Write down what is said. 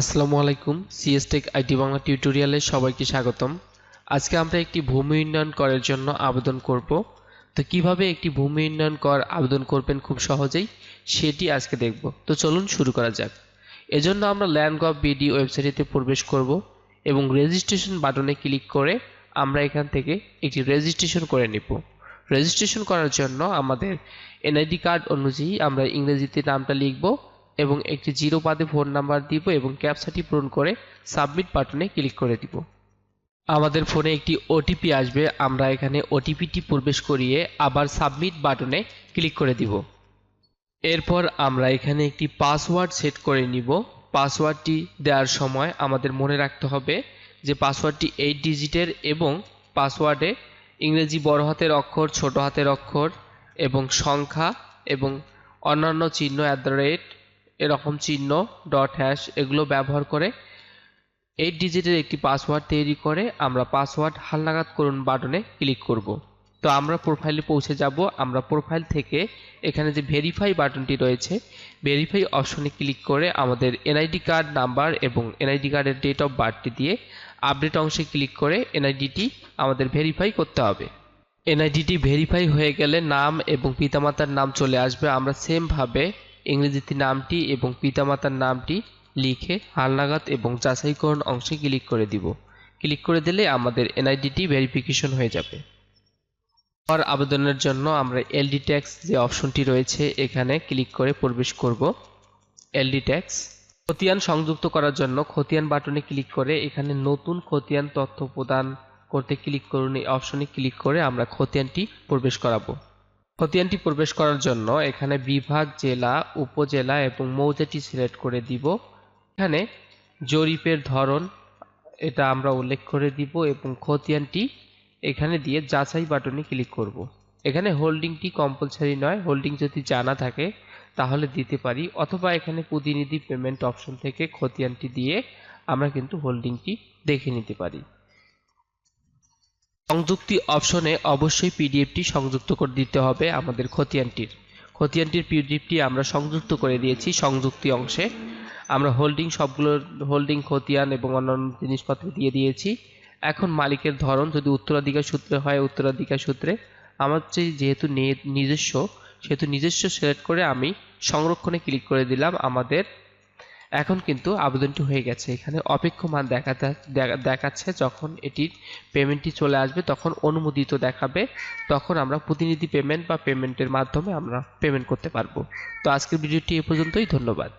আসসালামু আলাইকুম CS take IT Bangla টিউটোরিয়ালে সবাইকে স্বাগতম। আজকে আমরা একটি ভূমি উন্নয়ন করের জন্য আবেদন করব। তো কীভাবে একটি ভূমি উন্নয়ন কর আবেদন করবেন খুব সহজেই, সেটি আজকে দেখব। তো চলুন শুরু করা যাক। এজন্য আমরা ল্যান্ড গভ বিডি ওয়েবসাইটে প্রবেশ করব এবং রেজিস্ট্রেশন বাটনে ক্লিক করে আমরা এখান থেকে একটি রেজিস্ট্রেশন করে নিব। রেজিস্ট্রেশন করার জন্য আমাদের এনআইডি কার্ড অনুযায়ী আমরা ইংরেজিতে নামটা লিখব। এবং একটি জিরো বাদে ফোন নাম্বার দিব এবং ক্যাপসাটি পূরণ করে সাবমিট বাটনে ক্লিক করে দিব। আমাদের ফোনে একটি ওটিপি আসবে। আমরা এখানে ওটিপিটি প্রবেশ করিয়ে আবার সাবমিট বাটনে ক্লিক করে দিব। এরপর আমরা এখানে একটি পাসওয়ার্ড সেট করে নিব। পাসওয়ার্ডটি দেওয়ার সময় আমাদের মনে রাখতে হবে যে পাসওয়ার্ডটি এইট ডিজিটের এবং পাসওয়ার্ডে ইংরেজি বড় হাতের অক্ষর, ছোট হাতের অক্ষর এবং সংখ্যা এবং অন্যান্য চিহ্ন অ্যাট দ্য রেট এরকম চিহ্ন ডট হ্যাশ এগুলো ব্যবহার করে এইট ডিজিটের একটি পাসওয়ার্ড তৈরি করে আমরা পাসওয়ার্ড হালনাগাদ করুন বাটনে ক্লিক করব। তো আমরা প্রোফাইলে পৌঁছে যাব। আমরা প্রোফাইল থেকে এখানে যে ভেরিফাই বাটনটি রয়েছে ভেরিফাই অপশনে ক্লিক করে আমাদের এনআইডি কার্ড নাম্বার এবং এনআইডি কার্ডের ডেট অফ বার্থটি দিয়ে আপডেট অংশে ক্লিক করে এনআইডিটি আমাদের ভেরিফাই করতে হবে। এনআইডিটি ভেরিফাই হয়ে গেলে নাম এবং পিতামাতার নাম চলে আসবে। আমরা সেমভাবে ইংরেজিতে নামটি এবং পিতামাতার নামটি লিখে হালনাগাদ এবং যাচাইকরণ অংশে ক্লিক করে দিব। ক্লিক করে দিলে আমাদের এনআইডিটি ভেরিফিকেশন হয়ে যাবে। আর আবেদনের জন্য আমরা এলডি ট্যাক্স যে অপশনটি রয়েছে, এখানে ক্লিক করে প্রবেশ করব। LD tax. খতিয়ান সংযুক্ত করার জন্য খতিয়ান বাটনে ক্লিক করে এখানে নতুন খতিয়ান তথ্য প্রদান করতে ক্লিক করুন। এই অপশনে ক্লিক করে আমরা খতিয়ানটি প্রবেশ করাবো। খতিয়ানটি প্রবেশ করার জন্য এখানে বিভাগ, জেলা, উপজেলা এবং মৌজাটি সিলেক্ট করে দিব এখানে জরিপের ধরন এটা আমরা উল্লেখ করে দিব এবং খতিয়ানটি এখানে দিয়ে যাচাই বাটনে ক্লিক করব। এখানে হোল্ডিংটি কম্পালসারি নয়, হোল্ডিং যদি জানা থাকে তাহলে দিতে পারি অথবা এখানে প্রতিনিধি পেমেন্ট অপশন থেকে খতিয়ানটি দিয়ে আমরা কিন্তু হোল্ডিংটি দেখে নিতে পারি সংযুক্তি অপশনে অবশ্যই পিডিএফটি সংযুক্ত করে দিতে হবে আমাদের খতিয়ানটির। খতিয়ানটির পিডিএফটি আমরা সংযুক্ত করে দিয়েছি সংযুক্তি অংশে। আমরা হোল্ডিং সবগুলো হোল্ডিং খতিয়ান এবং অন্যান্য জিনিসপত্র দিয়ে দিয়েছি। এখন মালিকের ধরন যদি উত্তরাধিকার সূত্রে হয় উত্তরাধিকার সূত্রে, আমার যে যেহেতু নিজস্ব, সেহেতু নিজস্ব সিলেক্ট করে আমি সংরক্ষণে ক্লিক করে দিলাম আমাদের এখন কিন্তু আবেদনটি হয়ে গেছে। এখানে অপেক্ষমান দেখাতে, দেখা- দেখাচ্ছে যখন এটির পেমেন্টটি চলে আসবে, তখন অনুমোদিত দেখাবে, তখন আমরা প্রতিনিধি পেমেন্ট বা পেমেন্টের মাধ্যমে আমরা পেমেন্ট করতে পারব। তো আজকের ভিডিওটি এ পর্যন্তই, ধন্যবাদ।